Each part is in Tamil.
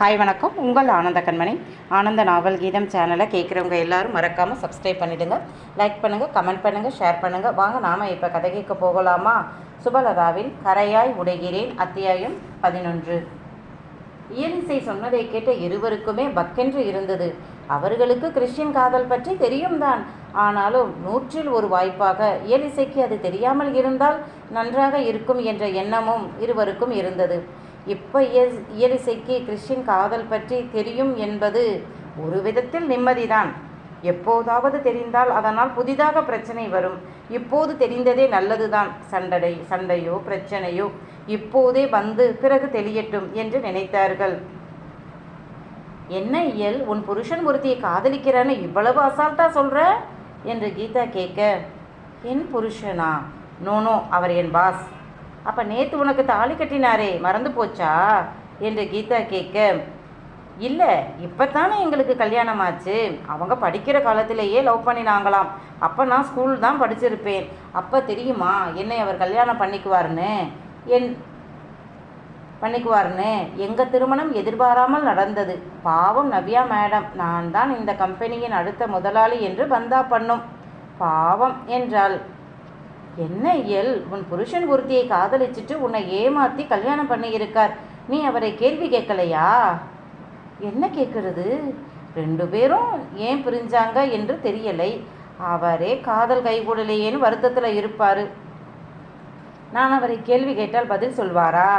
ஹாய் வணக்கம். உங்கள் ஆனந்த கண்மணி. ஆனந்த நாவல் கீதம் சேனலை கேட்குறவங்க எல்லாரும் மறக்காமல் சப்ஸ்கிரைப் பண்ணிவிடுங்க லைக் பண்ணுங்கள் கமெண்ட் பண்ணுங்கள் ஷேர் பண்ணுங்கள் வாங்க நாம் இப்போ கதை கேட்க போகலாமா? சுபலதாவின் கரையாய் உடைகிறேன் அத்தியாயம் பதினொன்று. இயலிசை சொன்னதை கேட்ட இருவருக்குமே பக்கென்று இருந்தது. அவர்களுக்கு கிறிஸ்டின் காதல் பற்றி தெரியும் தான் ஆனாலும் நூற்றில் ஒரு வாய்ப்பாக இயலிசைக்கு அது தெரியாமல் இருந்தால் நன்றாக இருக்கும் என்ற எண்ணமும் இருவருக்கும் இருந்தது. இப்போ இயல் இயலிசைக்கு கிறிஸ்டின் காதல் பற்றி தெரியும் என்பது ஒரு விதத்தில் நிம்மதிதான். எப்போதாவது தெரிந்தால் அதனால் புதிதாக பிரச்சனை வரும். இப்போது தெரிந்ததே நல்லதுதான். சண்டடை சண்டையோ பிரச்சனையோ இப்போதே வந்து பிறகு தெளியட்டும் என்று நினைத்தார்கள். என்ன இயல் உன் புருஷன் ஒருத்தியை காதலிக்கிறான்னு இவ்வளவு அசால்ட்டா சொல்ற? என்று கீதா கேட்க என் புருஷனா? நோ நோ அவர் என் பாஸ் அப்ப நேத்து உனக்கு தாலி கட்டினாரே மறந்து போச்சா? என்று கீதா கேட்க இல்லை இப்போ தானே எங்களுக்கு கல்யாணம் ஆச்சு அவங்க படிக்கிற காலத்திலேயே லவ் பண்ணினாங்களாம். அப்போ நான் ஸ்கூல் தான் படிச்சிருப்பேன். அப்போ தெரியுமா என்னை அவர் கல்யாணம் பண்ணிக்குவாருன்னு? என் பண்ணிக்குவார்னு எங்கள் திருமணம் எதிர்பாராமல் நடந்தது. பாவம் நவ்யா மேடம். நான் தான் இந்த கம்பெனியின் அடுத்த முதலாளி என்று பந்தா பண்ணும். பாவம் என்றாள். என்ன இயல்? உன் புருஷன் ஒருத்தியை காதலிச்சிட்டு உன்னை ஏமாத்தி கல்யாணம் பண்ணியிருக்கார். நீ அவரை கேள்வி கேட்கலையா? என்ன கேட்கறது? ரெண்டு பேரும் ஏன் பிரிஞ்சாங்க என்று தெரியலை. அவரே காதல் கைகூடலையேன்னு வருத்தத்தில் இருப்பார். நான் அவரை கேள்வி கேட்டால் பதில் சொல்வாரா?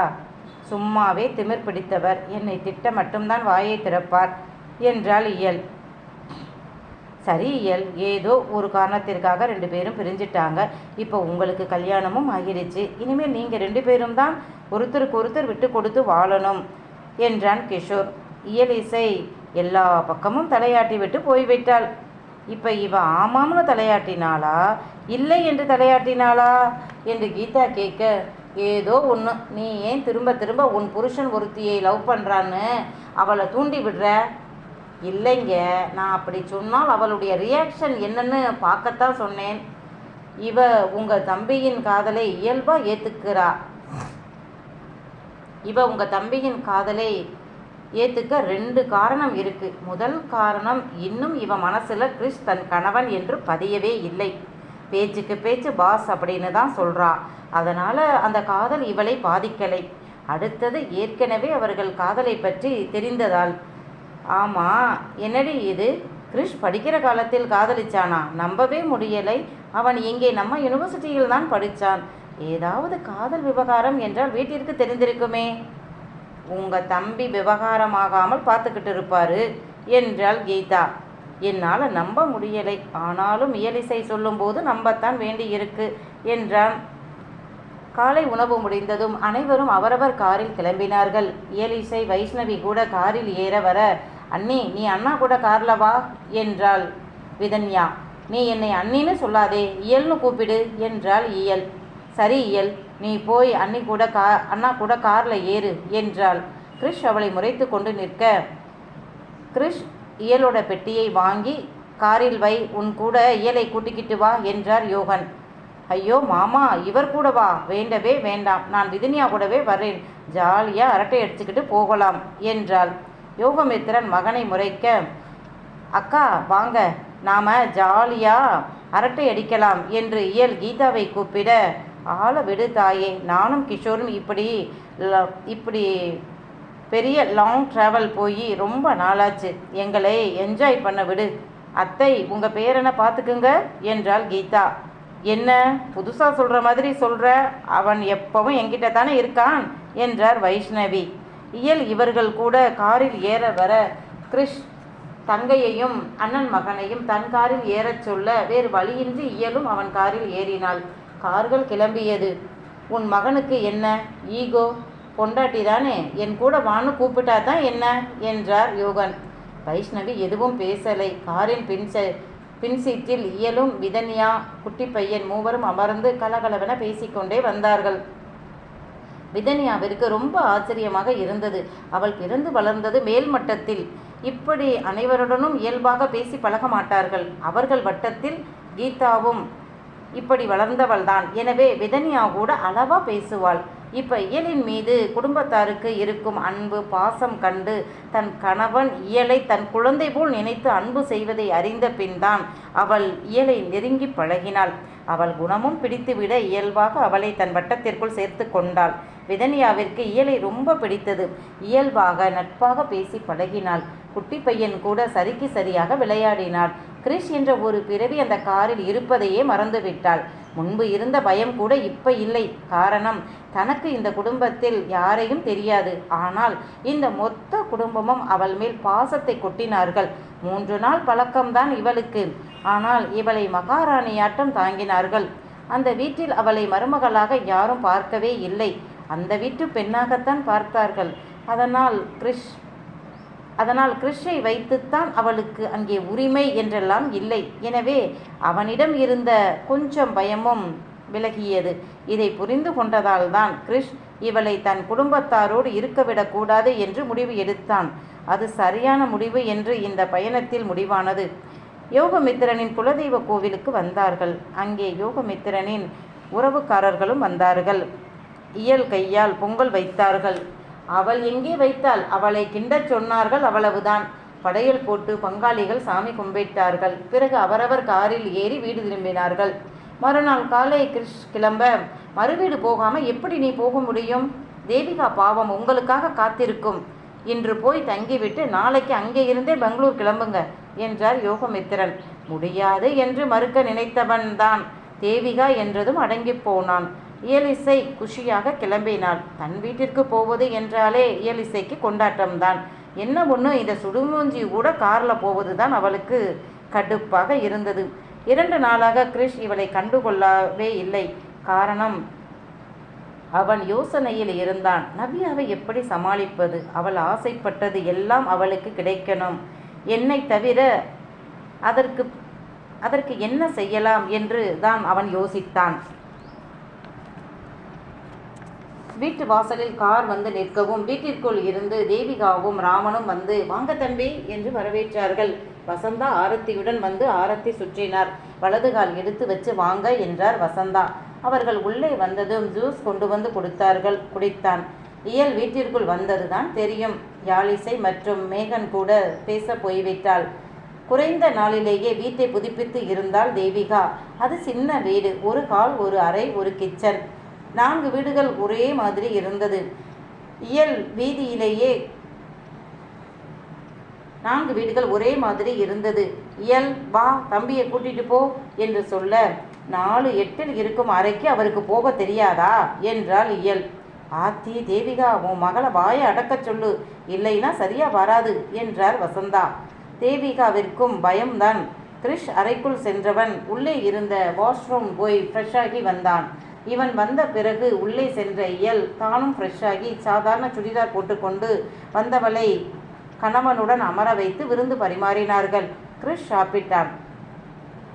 சும்மாவே திமிர் பிடித்தவர். என்னை திட்ட மட்டும்தான் வாயை திறப்பார் என்றாள் இயல். சரி இயல் ஏதோ ஒரு காரணத்திற்காக ரெண்டு பேரும் பிரிஞ்சிட்டாங்க. இப்போ உங்களுக்கு கல்யாணமும் ஆகிடுச்சு. இனிமேல் நீங்கள் ரெண்டு பேரும் தான் ஒருத்தருக்கு ஒருத்தர் விட்டு கொடுத்து வாழணும் என்றான் கிஷோர். இயல் இசை எல்லா பக்கமும் தலையாட்டி விட்டு போய்விட்டாள். இப்போ இவ ஆமாம்னு தலையாட்டினாளா? இல்லை என்று தலையாட்டினாளா? என்று கீதா கேட்க ஏதோ ஒன்று நீ ஏன் திரும்ப திரும்ப உன் புருஷன் ஒருத்தியை லவ் பண்ணுறான்னு அவளை தூண்டி விடுற? இல்லைங்க நான் அப்படி சொன்னால் அவளுடைய ரியாக்ஷன் என்னன்னு பார்க்கத்தான் சொன்னேன். இவ உங்கள் தம்பியின் காதலை இயல்பாக ஏற்றுக்கிறா இவ உங்கள் தம்பியின் காதலை ஏற்றுக்க ரெண்டு காரணம் இருக்குது முதல் காரணம் இன்னும் இவ மனசில் கிறிஸ் தன் கணவன் என்று பதியவே இல்லை. பேச்சுக்கு பேச்சு பாஸ் அப்படின்னு தான் சொல்கிறா அதனால் அந்த காதல் இவளை பாதிக்கலை. அடுத்தது ஏற்கனவே அவர்கள் காதலை பற்றி தெரிந்ததால் ஆமா என்னடி இது? கிறிஷ் படிக்கிற காலத்தில் காதலிச்சானா? நம்பவே முடியலை. அவன் இங்கே நம்ம யூனிவர்சிட்டியில் தான் படித்தான் ஏதாவது காதல் விவகாரம் என்றால் வீட்டிற்கு தெரிந்திருக்குமே. உங்கள் தம்பி விவகாரமாகாமல் பார்த்துக்கிட்டு இருப்பாரு என்றாள் கீதா. என்னால் நம்ப முடியலை. ஆனாலும் இயலிசை சொல்லும்போது நம்பத்தான் வேண்டியிருக்கு என்றான். காலை உணவு முடிந்ததும் அனைவரும் அவரவர் காரில் கிளம்பினார்கள். இயலிசை வைஷ்ணவி கூட காரில் ஏற வர அண்ணி நீ அண்ணா கூட கார்ல வா என்றாள் விதன்யா. நீ என்னை அண்ணின்னு சொல்லாதே இயல்னு கூப்பிடு என்றாள் இயல். சரி இயல் நீ போய் அண்ணி கூட கா அண்ணா கூட கார்ல ஏறு என்றாள். கிறிஷ் அவளை முறைத்து கொண்டு நிற்க. கிறிஷ் இயலோட பெட்டியை வாங்கி காரில் வை உன் கூட இயலை கூட்டிக்கிட்டு வா என்றார் யோகன். ஐயோ மாமா இவர் கூட வா வேண்டவே வேண்டாம் நான் விதினியா கூடவே வரேன் ஜாலியாக அரட்டை அடிச்சுக்கிட்டு போகலாம் என்றாள். யோகமித்திரன் மகனை முறைக்க அக்கா வாங்க. நாம ஜாலியாக அரட்டை அடிக்கலாம் என்று இயல் கீதாவை கூப்பிட ஆள விடு தாயே. நானும் கிஷோரும் இப்படி இப்படி பெரிய லாங் ட்ராவல் போய் ரொம்ப நாளாச்சு. எங்களை என்ஜாய் பண்ண விடு. அத்தை உங்கள் பேரனை பார்த்துக்குங்க என்றாள் கீதா. என்ன புதுசாக சொல்கிற மாதிரி சொல்கிற அவன் எப்பவும் என்கிட்ட தானே இருக்கான் என்றார் வைஷ்ணவி. இயல் இவர்கள் கூட காரில் ஏற வர கிறிஷ் தங்கையையும் அண்ணன் மகனையும் தன் காரில் ஏறச் சொல்ல வேறு வழியின்றி இயலும் அவன் காரில் ஏறினாள். கார்கள் கிளம்பியது. உன் மகனுக்கு என்ன? ஈகோ? பொண்டாட்டி தானே? என் கூட வான்னு கூப்பிட்டா தான் என்ன? என்றார் யோகன். வைஷ்ணவி எதுவும் பேசலை. காரின் பின்ச பின்சீட்டில் இயலும் விதன்யா குட்டி பையன் மூவரும் அமர்ந்து கலகலவென பேசிக்கொண்டே வந்தார்கள். விதனியாவிற்கு ரொம்ப ஆச்சரியமாக இருந்தது. அவள் பிறந்து வளர்ந்தது மேல்மட்டத்தில். இப்படி அனைவருடனும் இயல்பாக பேசி பழக மாட்டார்கள். அவர்கள் வட்டத்தில் கீதாவும் இப்படி வளர்ந்தவள்தான். எனவே விதனியா கூட அளவா பேசுவாள். இப்போ இயலின் மீது குடும்பத்தாருக்கு இருக்கும் அன்பு பாசம் கண்டு தன் கணவன் இயலை தன் குழந்தை போல் நினைத்து அன்பு செய்வதை அறிந்த பின்தான் அவள் இயலை நெருங்கி பழகினாள். அவள் குணமும் பிடித்துவிட இயல்பாக அவளை தன் வட்டத்திற்குள் சேர்த்து கொண்டாள். விதன்யாவிற்கு இயலை ரொம்ப பிடித்தது. இயல்பாக நட்பாக பேசி பழகினாள். குட்டி பையன் கூட சரிக்கு சரியாக விளையாடினாள். கிரிஷ் என்ற ஒரு பிறவி அந்த காரில் இருப்பதையே மறந்துவிட்டாள். முன்பு இருந்த பயம் கூட இப்ப இல்லை. காரணம் தனக்கு இந்த குடும்பத்தில் யாரையும் தெரியாது. ஆனால் இந்த மொத்த குடும்பமும் அவள் மேல் பாசத்தை கொட்டினார்கள். மூன்று நாள் பழக்கம்தான் இவளுக்கு. ஆனால் இவளை மகாராணியாட்டம் தாங்கினார்கள். அந்த வீட்டில் அவளை மருமகளாக யாரும் பார்க்கவே இல்லை. அந்த வீட்டு பெண்ணாகத்தான் பார்த்தார்கள். அதனால் கிறிஷ் அதனால் கிறிஷை வைத்துத்தான் அவளுக்கு அங்கே உரிமை என்றெல்லாம் இல்லை. எனவே அவனிடம் இருந்த கொஞ்சம் பயமும் விலகியது. இதை புரிந்து கொண்டதால்தான் கிறிஷ் இவளை தன் குடும்பத்தாரோடு இருக்கவிடக்கூடாது என்று முடிவு எடுத்தான். அது சரியான முடிவு என்று இந்த பயணத்தில் முடிவானது. யோகமித்திரனின் குலதெய்வ கோவிலுக்கு வந்தார்கள். அங்கே யோகமித்திரனின் உறவுக்காரர்களும் வந்தார்கள். இயல் கையால் பொங்கல் வைத்தார்கள். அவள் எங்கே வைத்தாள்? அவளை கிண்டச் சொன்னார்கள் அவ்வளவுதான். படையல் போட்டு பங்காளிகள் சாமி கும்பிட்டார்கள். பிறகு அவரவர் காரில் ஏறி வீடு திரும்பினார்கள். மறுநாள் காலை கிருஷ் கிளம்ப மறுவீடு போகாம எப்படி நீ போக முடியும்? தேவிகா பாவம் உங்களுக்காக காத்திருக்கும். இன்று போய் தங்கிவிட்டு நாளைக்கு அங்கே இருந்தே பெங்களூர் கிளம்புங்க என்றார் யோகமித்திரன். முடியாது என்று மறுக்க நினைத்தவன்தான். தேவிகா என்றதும் அடங்கிப் போனான். இயலிசை குஷியாக கிளம்பினாள். தன் வீட்டிற்கு போவது என்றாலே இயலிசைக்கு கொண்டாட்டம்தான். என்ன ஒன்று இந்த சுடுமூஞ்சி கூட காரில் போவது தான் அவளுக்கு கடுப்பாக இருந்தது. இரண்டு நாளாக கிரிஷ் இவளை கண்டுகொள்ளவே இல்லை. காரணம் அவன் யோசனையில் இருந்தான். நவ்யாவை எப்படி சமாளிப்பது? அவள் ஆசைப்பட்டது எல்லாம் அவளுக்கு கிடைக்கணும். என்னை தவிர அதற்கு அதற்கு என்ன செய்யலாம் என்று தான் அவன் யோசித்தான். வீட்டு வாசலில் கார் வந்து நிற்கவும் வீட்டிற்குள் இருந்து தேவிகாவும் ராமனும் வந்து வாங்க தம்பி என்று வரவேற்றார்கள். வசந்தா ஆரத்தியுடன் வந்து ஆரத்தி சுற்றினார். வலது கால் எடுத்து வச்சு வாங்க என்றார் வசந்தா. அவர்கள் உள்ளே வந்ததும் ஜூஸ் கொண்டு வந்து கொடுத்தார்கள் குடித்தான். இயல் வீட்டிற்குள் வந்ததுதான் தெரியும். யாழிசை மற்றும் மேகன் கூட பேச போய்விட்டாள். குறைந்த நாளிலேயே வீட்டை புதுப்பித்து இருந்தால் தேவிகா. அது சின்ன வீடு ஒரு ஹால் ஒரு அறை ஒரு கிச்சன். நான்கு வீடுகள் ஒரே மாதிரி இருந்தது. இயல் வீதியிலேயே நான்கு வீடுகள் ஒரே மாதிரி இருந்தது. இயல் வா தம்பியை கூட்டிட்டு போ என்று சொல்ல நாலு எட்டில் இருக்கும் அறைக்கு அவருக்கு போக தெரியாதா? என்றாள் இயல். ஆத்தி தேவிகா உன் மகளை வாயை அடக்கச் சொல்லு. இல்லைன்னா சரியா வராது என்றார் வசந்தா. தேவிகாவிற்கும் பயம்தான். கிரிஷ் அறைக்குள் சென்றவன் உள்ளே இருந்த வாஷ்ரூம் போய் ஃப்ரெஷ்ஷாகி வந்தான். இவன் வந்த பிறகு உள்ளே சென்ற இயல் தானும் ஃப்ரெஷ்ஷாகி சாதாரண சுடிதார் போட்டுக்கொண்டு வந்தவளை கணவனுடன் அமர வைத்து விருந்து பரிமாறினார்கள். கிறிஷ் சாப்பிட்டான்.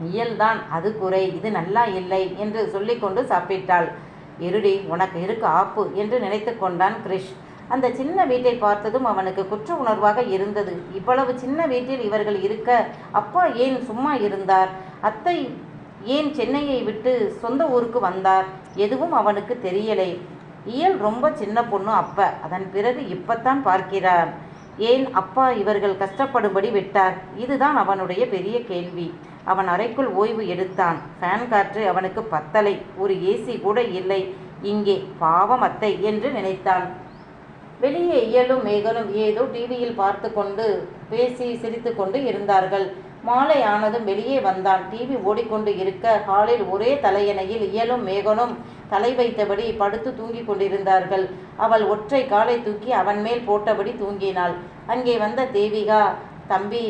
இயல்தான் அது குறை இது நல்லா இல்லை என்று சொல்லிக்கொண்டு சாப்பிட்டாள். இருடி உனக்கு இருக்கு ஆப்பு என்று நினைத்து கொண்டான் கிரிஷ் அந்த சின்ன வீட்டை பார்த்ததும் அவனுக்கு குற்ற உணர்வாக இருந்தது. இவ்வளவு சின்ன வீட்டில் இவர்கள் இருக்க அப்பா ஏன் சும்மா இருந்தார்? அத்தை ஏன் சென்னையை விட்டு சொந்த ஊருக்கு வந்தார்? எதுவும் அவனுக்கு தெரியலை. இயல் ரொம்ப சின்ன பொண்ணு அப்ப. அதன் பிறகு இப்பத்தான் பார்க்கிறார். ஏன் அப்பா இவர்கள் கஷ்டப்படும்படி விட்டார்? இதுதான் அவனுடைய பெரிய கேள்வி. அவன் அறைக்குள் ஓய்வு எடுத்தான். ஃபேன் காற்று அவனுக்கு பத்தலை. ஒரு ஏசி கூட இல்லை. இங்கே பாவம் அத்தை என்று நினைத்தான். வெளியே இயலும் மேகலும் ஏதோ டிவியில் பார்த்து கொண்டு பேசி சிரித்து கொண்டு இருந்தார்கள். மாலை ஆனதும் வெளியே வந்தான். டிவி ஓடிக்கொண்டு இருக்க ஹாலில் ஒரே தலையணையில் இயலும் மேகனும் தலை வைத்தபடி படுத்து தூங்கிக் கொண்டிருந்தார்கள். அவள் ஒற்றை காலை தூக்கி அவன் மேல் போட்டபடி தூங்கினாள். அங்கே வந்த தேவிகா தம்பி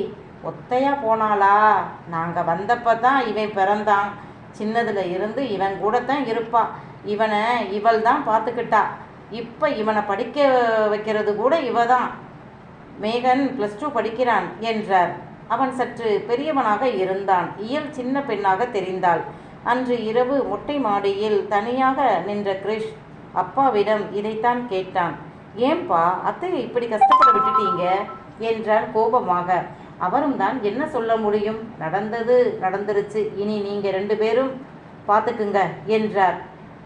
ஒத்தையா போனாளா? நாங்கள் வந்தப்போ தான் இவன் பிறந்தான். சின்னதில் இருந்து இவன் கூட தான் இருப்பான். இவனை இவள் தான் பார்த்துக்கிட்டா. இப்போ இவனை படிக்க வைக்கிறது கூட இவ தான் மேகன் ப்ளஸ் டூ படிக்கிறான் என்றார். அவன் சற்று பெரியவனாக இருந்தான். இயல் சின்ன பெண்ணாக தெரிந்தாள். அன்று இரவு மொட்டை மாடியில் தனியாக நின்ற கிரிஷ் அப்பாவிடம் இதைத்தான் கேட்டான். ஏன்பா அத்தையை இப்படி கஷ்டப்பட விட்டுட்டீங்க? என்றான் கோபமாக. அவரும் தான் என்ன சொல்ல முடியும்? நடந்தது நடந்துருச்சு. இனி நீங்க ரெண்டு பேரும் பார்த்துக்குங்க என்றார்.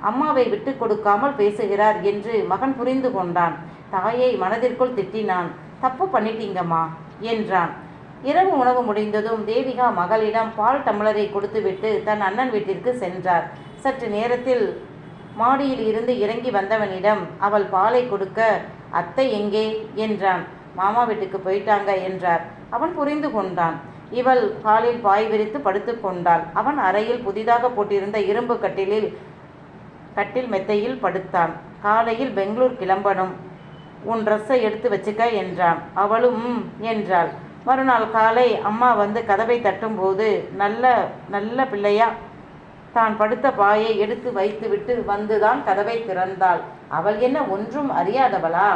அம்மாவை விட்டு கொடுக்காமல் பேசுகிறார் என்று மகன் புரிந்து கொண்டான். தாயை மனதிற்குள் திட்டினான். தப்பு பண்ணிட்டீங்கம்மா என்றான். இரவு உணவு முடிந்ததும் தேவிகா மகளிடம் பால் டம்ளரை கொடுத்துவிட்டு தன் அண்ணன் வீட்டிற்கு சென்றார். சற்று நேரத்தில் மாடியில் இருந்து இறங்கி வந்தவனிடம் அவள் பாலை கொடுக்க அத்தை எங்கே? என்றான். மாமா வீட்டுக்கு போயிட்டாங்க என்றார். அவன் புரிந்து கொண்டான். இவள் காலில் பாய் விரித்து படுத்து கொண்டாள். அவன் அறையில் புதிதாக போட்டிருந்த இரும்பு கட்டிலில் கட்டில் மெத்தையில் படுத்தான். காலையில் பெங்களூர் கிளம்பணும். உன் ட்ரெஸ்ஸை எடுத்து வச்சுக்க என்றான். அவளும் "ம்" என்றாள். மறுநாள் காலை அம்மா வந்து கதவை தட்டும்போது நல்ல நல்ல பிள்ளையா தான் படுத்த பாயை எடுத்து வைத்துவிட்டு வந்துதான் கதவை திறந்தாள். அவள் என்ன ஒன்றும் அறியாதவளா?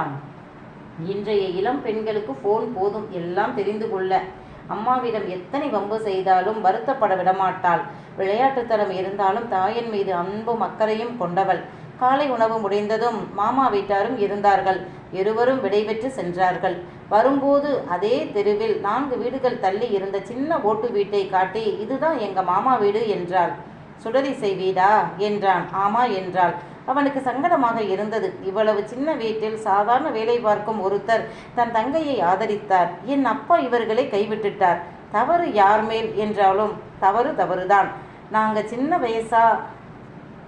இன்றைய இளம் பெண்களுக்கு ஃபோன் போதும் எல்லாம் தெரிந்து கொள்ள. அம்மாவிடம் எத்தனை வம்பு செய்தாலும் வருத்தப்பட விடமாட்டாள். விளையாட்டுத்தனம் இருந்தாலும் தாயின் மீது அன்பும் அக்கறையும் கொண்டவள். காலை உணவு முடிந்ததும் மாமா வீட்டாரும் இருந்தார்கள். இருவரும் விடைபெற்று சென்றார்கள். வரும்போது அதே தெருவில் நான்கு வீடுகள் தள்ளி இருந்த சின்ன ஓட்டு வீட்டை காட்டி இதுதான் எங்க மாமா வீடு என்றாள். சுடரிசை வீடா? என்றான். ஆமா என்றாள். அவனுக்கு சங்கடமாக இருந்தது. இவ்வளவு சின்ன வீட்டில் சாதாரண வேலை பார்க்கும் ஒருத்தர் தன் தங்கையை ஆதரித்தார். என் அப்பா இவர்களை கைவிட்டுட்டார். தவறு யார் மேல் என்றாலும் தவறு தவறுதான். நாங்கள் சின்ன வயசா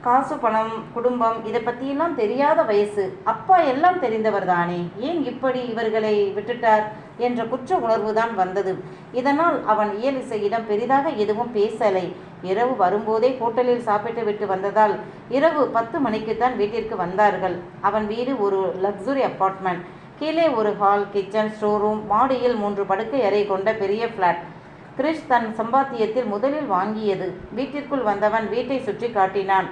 காசு பணம் குடும்பம் இதை பற்றியெல்லாம் தெரியாத வயசு. அப்பா எல்லாம் தெரிந்தவர் தானே. ஏன் இப்படி இவர்களை விட்டுட்டார் என்ற குற்ற உணர்வு தான் வந்தது. இதனால் அவன் இயலிசையிடம் பெரிதாக எதுவும் பேசலை. இரவு வரும்போதே ஹோட்டலில் சாப்பிட்டு விட்டு வந்ததால் இரவு பத்து மணிக்குத்தான் வீட்டிற்கு வந்தார்கள். அவன் வீடு ஒரு லக்ஸுரி அப்பார்ட்மெண்ட் கீழே ஒரு ஹால் கிச்சன் ஸ்டோர் ரூம் மாடியில் மூன்று படுக்கை அறை கொண்ட பெரிய ஃப்ளாட் கிரிஷ் தன் சம்பாத்தியத்தில் முதலில் வாங்கியது. வீட்டிற்குள் வந்தவன் வீட்டை சுற்றி காட்டினான்.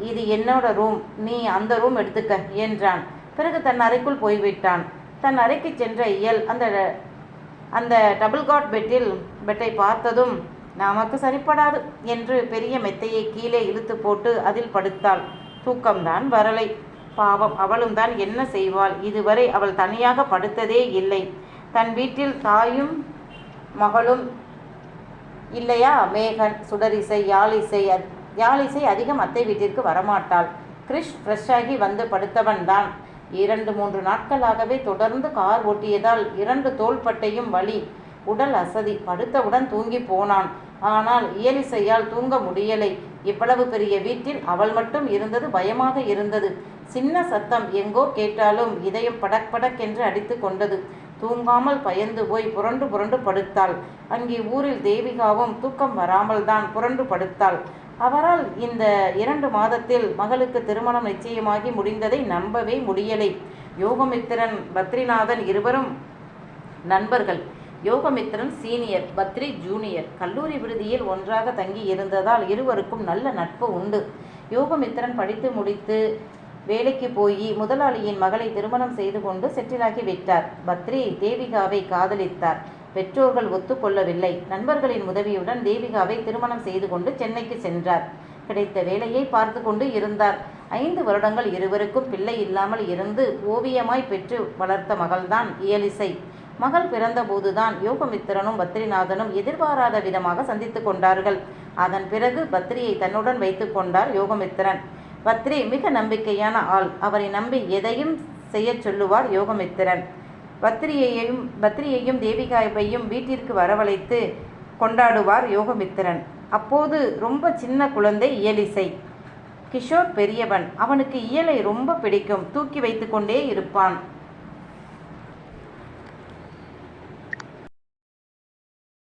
இது என்னோட ரூம் நீ அந்த ரூம் எடுத்துக்க என்றான். பிறகு தன் அறைக்குள் போய்விட்டான். தன் அறைக்கு சென்ற இயல் அந்த அந்த டபுள் காட் பெட்டில் பெட்டை பார்த்ததும் நமக்கு சரிப்படாது என்று பெரிய மெத்தையை கீழே இழுத்து போட்டு அதில் படுத்தாள். தூக்கம்தான் வரலை. பாவம் அவளும் தான் என்ன செய்வாள்? இதுவரை அவள் தனியாக படுத்ததே இல்லை. தன் வீட்டில் தாயும் மகளும் இல்லையா? மேகன் சுடரிசை யாழிசை அத்- யாழிசை அதிகம் அத்தை வீட்டிற்கு வரமாட்டாள். கிரிஷ் ஃப்ரெஷ்ஷாகி வந்து படுத்தவன் தான் இரண்டு மூன்று நாட்களாகவே தொடர்ந்து கார் ஓட்டியதால் இரண்டு தோள்பட்டையும் வலி உடல் அசதி படுத்தவுடன் தூங்கி போனான். ஆனால் இயலிசையால் தூங்க முடியலை. இவ்வளவு பெரிய வீட்டில் அவள் மட்டும் இருந்தது பயமாக இருந்தது. சின்ன சத்தம் எங்கோ கேட்டாலும் இதயம் படக் படக் என்று அடித்து கொண்டது. தூங்காமல் பயந்து போய் புரண்டு புரண்டு படுத்தாள். அங்கே ஊரில் தேவிகாவும் தூக்கம் வராமல் தான் புரண்டு படுத்தாள். அவரால் இந்த இரண்டு மாதத்தில் மகளுக்கு திருமணம் நிச்சயமாகி முடிந்ததை நம்பவே முடியலை. யோகமித்திரன் பத்ரிநாதன் இருவரும் நண்பர்கள். Yogamithran senior Badri junior. கல்லூரி விடுதியில் ஒன்றாக தங்கி இருந்ததால் இருவருக்கும் நல்ல நட்பு உண்டு. யோகமித்திரன் படித்து முடித்து வேலைக்கு போய் முதலாளியின் மகளை திருமணம் செய்து கொண்டு செட்டிலாகி விட்டார். பத்ரி தேவிகாவை காதலித்தார். பெற்றோர்கள் ஒத்துக்கொள்ளவில்லை. நண்பர்களின் உதவியுடன் தேவிகாவை திருமணம் செய்து கொண்டு சென்னைக்கு சென்றார். கிடைத்த வேலையை பார்த்து கொண்டு இருந்தார். ஐந்து வருடங்கள் இருவருக்கும் பிள்ளை இல்லாமல் இருந்து ஓவியமாய் பெற்று வளர்த்த மகள்தான் இயலிசை. மகள் பிறந்தபோதுதான் யோகமித்திரனும் பத்ரிநாதனும் எதிர்பாராத விதமாக சந்தித்து கொண்டார்கள். அதன் பிறகு பத்ரியை தன்னுடன் வைத்து கொண்டார் யோகமித்திரன். பத்ரி மிக நம்பிக்கையான ஆள். அவரை நம்பி எதையும் செய்யச் சொல்லுவார் யோகமித்திரன். பத்திரியையும் பத்ரியையும் தேவிகாவையும் வீட்டிற்கு வரவழைத்து கொண்டாடுவார் யோகமித்திரன். அப்போது ரொம்ப சின்ன குழந்தை இயலிசை. கிஷோர் பெரியவன். அவனுக்கு இயலை ரொம்ப பிடிக்கும். தூக்கி வைத்துக்கொண்டே இருப்பான்.